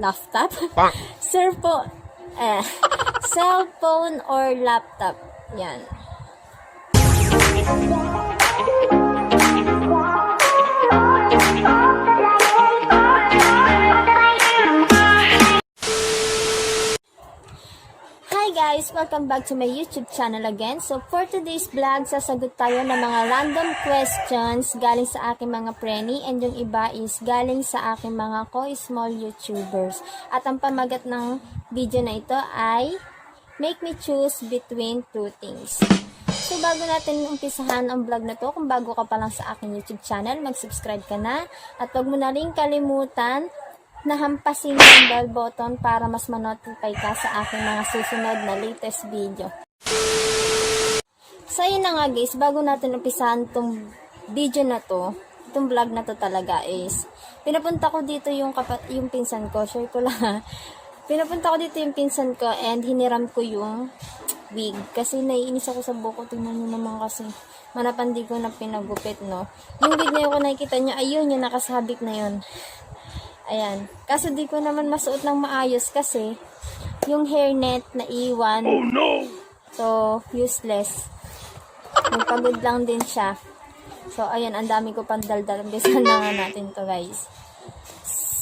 laptop? Cellphone, eh, cellphone or laptop? Yan. Guys! Welcome back to my YouTube channel again. So for today's vlog, sasagot tayo ng mga random questions galing sa aking mga preni and yung iba is galing sa aking mga ko-small YouTubers. At ang pamagat ng video na ito ay Make me choose between two things. So bago natin umpisahan ang vlog na to, kung bago ka pa lang sa aking YouTube channel, mag-subscribe ka na. At huwag mo na rin kalimutan na hampasin yung bell button para mas manotify ka sa aking mga susunod na latest video. So yun na nga guys, bago natin umpisahan tong video na to, itong vlog na to talaga is, pinapunta ko dito yung, kapa- yung pinsan ko, share ko lang ha. Pinapunta ko dito yung pinsan ko and hiniram ko yung wig. Kasi naiinis ako sa buko. Tingnan nyo naman kasi. Manapandi ko na pinagupit, no? Yung wig na yun kung nakikita nyo, ayun, yung nakasabit na yun. Ayan. Kaso di ko naman masuot ng maayos kasi yung hairnet na iwan. Oh no! So, useless. Nagpagod lang din siya. So, ayan, ang dami ko pang daldal. Umpisan na nga natin to guys.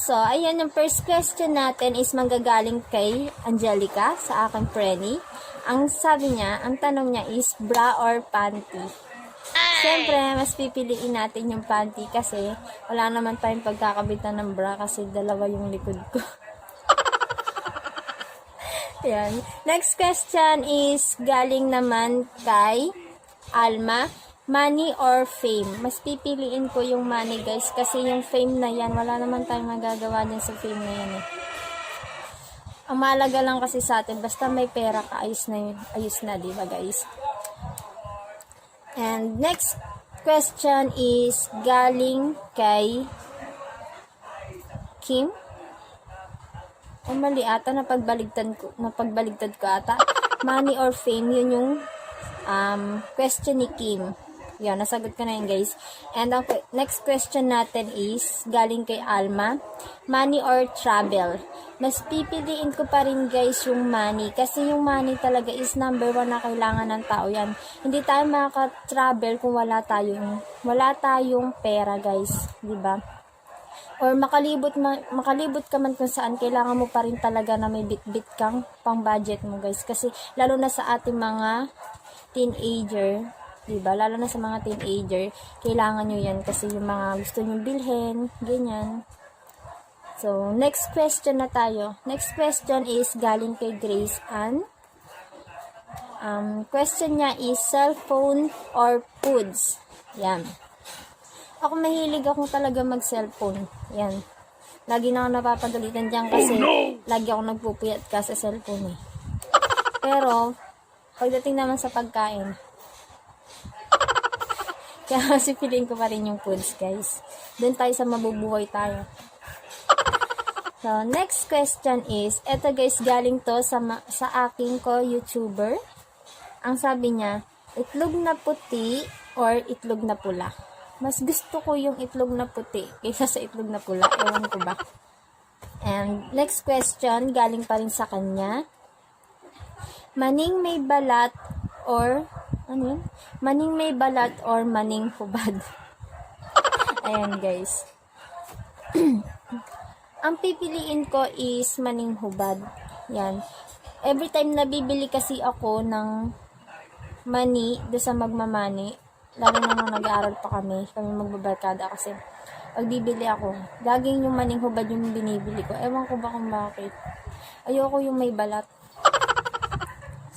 So, ayan, yung first question natin is manggagaling kay Angelica sa aking preni. Ang sabi niya, ang tanong niya is bra or panty. Siyempre, mas pipiliin natin yung panty kasi wala naman tayong pagkakabitan ng bra kasi dalawa yung likod ko. Ayan. Next question is galing naman kay Alma. Money or fame? Mas pipiliin ko yung money guys kasi yung fame na yan, wala naman tayong magagawa din sa fame na yan eh. Ang mahalaga lang kasi sa atin, basta may pera ka, ayos na yun. Ayos na, di ba guys? And next question is galing kay Kim. Ay, mali ata. Napagbaligtad ko, napagbaligtad ko ata. Money or fame, yun yung um, question ni Kim. Yan, nasagot ko na yun, guys. And ang next question natin is, galing kay Alma, money or travel? Mas pipiliin ko pa rin, guys, yung money. Kasi yung money talaga is number one na kailangan ng tao yan. Hindi tayo makaka-travel kung wala tayong, wala tayong pera, guys. 'di ba? or makalibot ma- makalibot ka man kung saan kailangan mo pa rin talaga na may bit-bit kang pang budget mo guys kasi lalo na sa ating mga teenager 'di ba lalo na sa mga teenager kailangan nyo yan kasi yung mga gusto nyo bilhin ganyan. So next question na tayo. Next question is galing kay Grace Ann. Um, question niya is cellphone or foods? Yan. Ako mahilig ako talaga mag-cellphone. Yan. Lagi na ako napapagalitan dyan kasi lagi ako nagpupuyat ka sa cellphone eh. Pero, pagdating naman sa pagkain, kaya kasi feeling ko pa rin yung foods, guys. Doon tayo sa mabubuhay tayo. So, next question is, eto guys, galing to sa, sa aking ko-YouTuber. Ang sabi niya, itlog na puti or itlog na pula? Mas gusto ko yung itlog na puti kaysa sa itlog na pula. Ewan ko ba. And next question, galing pa rin sa kanya. Maning may balat or, ano yun? Maning may balat or maning hubad. Ayan guys. Ang pipiliin ko is maning hubad. Yan. Every time na bibili kasi ako ng mani do sa magmamani, lalo na nung nag-aaral pa kami, kami magbabarkada kasi pag bibili ako, laging yung maning hubad yung binibili ko. Ewan ko ba kung bakit. Ayoko yung may balat.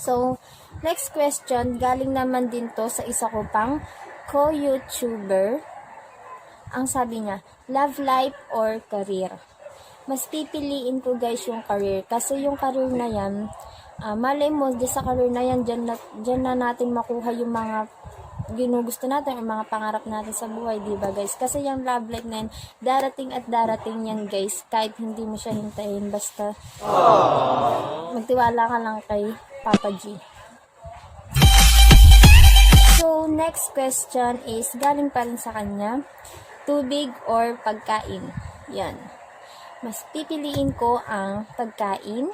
So, next question, galing naman din to sa isa ko pang co-YouTuber. Ang sabi niya, love life or career? Mas pipiliin ko guys yung career. Kasi yung career na yan, ah, malay mo, di sa career na yan, dyan na, dyan na natin makuha yung mga ginugusto natin, yung mga pangarap natin sa buhay, di ba guys? Kasi yung love life na yan, darating at darating yan guys, kahit hindi mo siya hintayin, basta magtiwala ka lang kay Papa G. So, next question is, galing pa rin sa kanya, tubig or pagkain? Yan. mas pipiliin ko ang pagkain.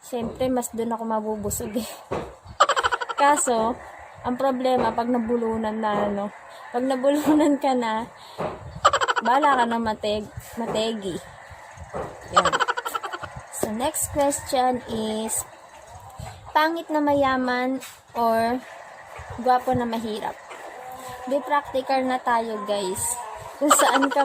Siyempre, mas doon ako mabubusog eh. Kaso, ang problema, pag nabulunan na, ano, pag nabulunan ka na, bala ka na mateg, mategi. So, next question is, pangit na mayaman or gwapo na mahirap? Be practical na tayo, guys. Kung saan ka,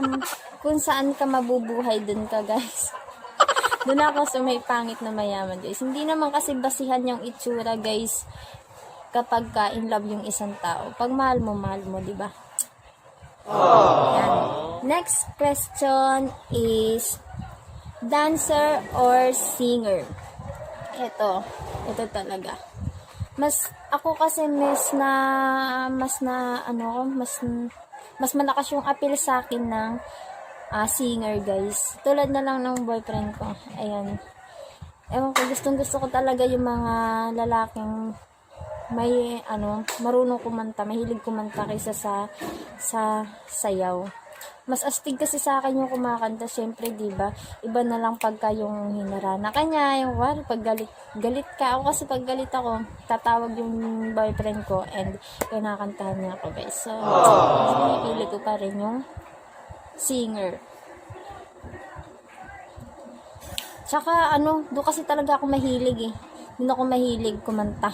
kung saan ka mabubuhay, dun ka, guys. Doon ako sa may pangit na mayaman, guys. Hindi naman kasi basihan yung itsura, guys, kapag ka in love yung isang tao. Pag mahal mo, mahal mo, di ba? Next question is, dancer or singer? Ito. Ito talaga. Mas, ako kasi mas na, mas na, ano, mas, mas malakas yung appeal sa akin ng ah, singer, guys. Tulad na lang ng boyfriend ko. Ayan. Ewan ko, gustong gusto ko talaga yung mga lalaking may, ano, marunong kumanta, mahilig kumanta kaysa sa, sa sayaw. Mas astig kasi sa akin yung kumakanta, syempre, di ba? Iba na lang pagka yung hinarana kanya, yung war, pag galit, galit ka. Ako kasi pag galit ako, tatawag yung boyfriend ko and kinakantahan niya ako, guys. So, pinipili ko pa rin yung singer. Tsaka ano, doon kasi talaga ako mahilig eh. Doon ako mahilig kumanta.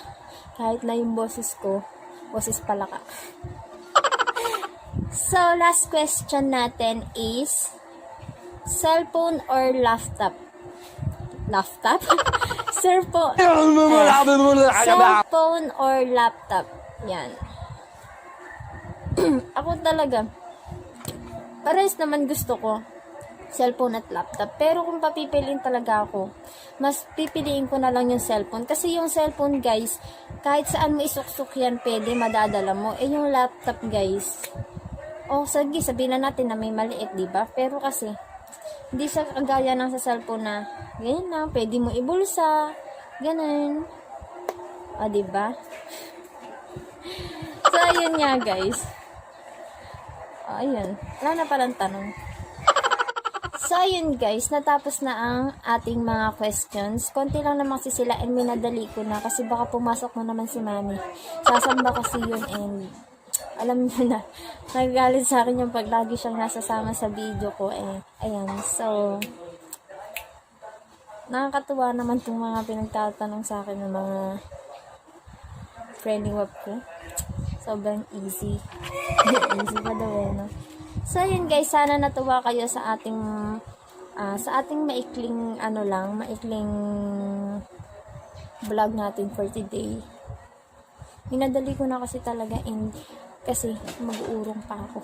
Kahit na yung boses ko, boses palaka. So, last question natin is, cellphone or laptop? Laptop? cellphone, cellphone or laptop? Yan. ako talaga, Pares naman gusto ko cellphone at laptop. Pero kung papipiliin talaga ako, mas pipiliin ko na lang yung cellphone. Kasi yung cellphone, guys, kahit saan mo isuksok yan, pwede, madadala mo. Eh, yung laptop, guys, oh, sige, sabihin na natin na may maliit, di ba? Pero kasi, hindi siya kagaya ng sa cellphone na, ganyan na, pwede mo ibulsa, ganun. O, di ba? So, ayun nga, guys. Oh, ayun. Wala na palang tanong. So, ayun guys, natapos na ang ating mga questions. Konti lang naman kasi sila and minadali ko na kasi baka pumasok mo naman si mami. Sasamba kasi yun and alam niyo na, nagagalit sa akin yung pag lagi siyang nasasama sa video ko eh. Ayan, so, nakakatuwa naman itong mga pinagtatanong sa akin ng mga friendly web ko. Sobrang easy. easy pa daw eh, no? So, yun guys, sana natuwa kayo sa ating ah, sa ating maikling ano lang, maikling vlog natin for today. Minadali ko na kasi talaga and kasi mag-uurong pa ako.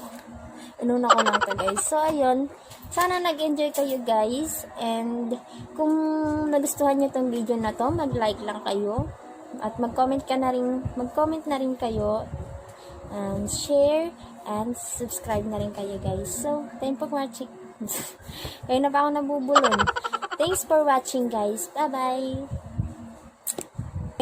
Inuna ko lang to guys. So, ayun. Sana nag-enjoy kayo guys. And kung nagustuhan nyo tong video na to, mag-like lang kayo. At mag-comment ka na rin, mag-comment na rin kayo. And share and subscribe na rin kayo guys. So, thank you for watching. Kayo na pa ako nabubulon. Thanks for watching guys. Bye-bye!